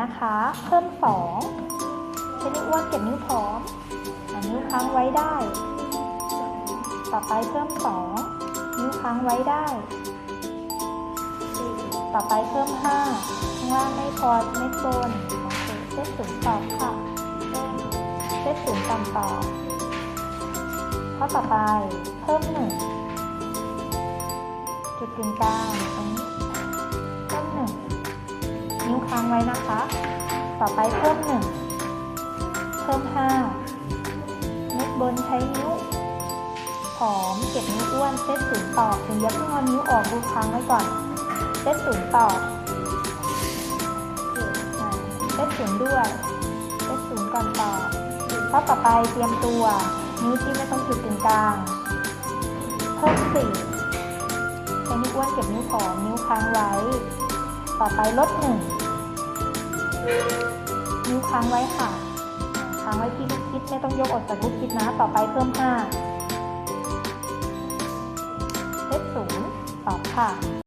นะคะ เพิ่มสองใช้นิ้วอ้วนเก็บนิ้วผอมอะนิ้วค้างไว้ได้ ต่อไปเพิ่มสองนิ้วค้างไว้ได้ ต่อไปเพิ่มห้าข้างล่างไม่พอไม่โกนเซตศูนย์ตอบค่ะเซตศูนย์ตามต่อข้อต่อไปเพิ่มหนึ่งจุดกึ่งกลางตรงนี้ ค้างไว้นะคะ ต่อไปเพิ่มหนึ่งเพิ่มห้าเม็ดบนใช้นิ้วผอมเก็บนิ้วอ้วนเซตศูนย์ตอถึงอย่าเพิ่งเอานิ้วออกดูค้างไว้ก่อนเซตศูนย์ต่อเซตศูนย์ด้วยเซตศูนย์ก่อนต่อข้อต่อไปเตรียมตัวนิ้วชี้ไม่ต้องจุดกึ่งกลางเพิ่มสี่ใช้นิ้วอ้วนเก็บนิ้วผอมนิ้วค้างไว้ ต่อไปลดหนึ่ง นิ้วค้างไว้ค่ะค้างไว้ที่ลูกคิดไม่ต้องยกออกจากลูกคิดนะ ต่อไปเพิ่มห้าเลขศูนย์ตอบค่ะ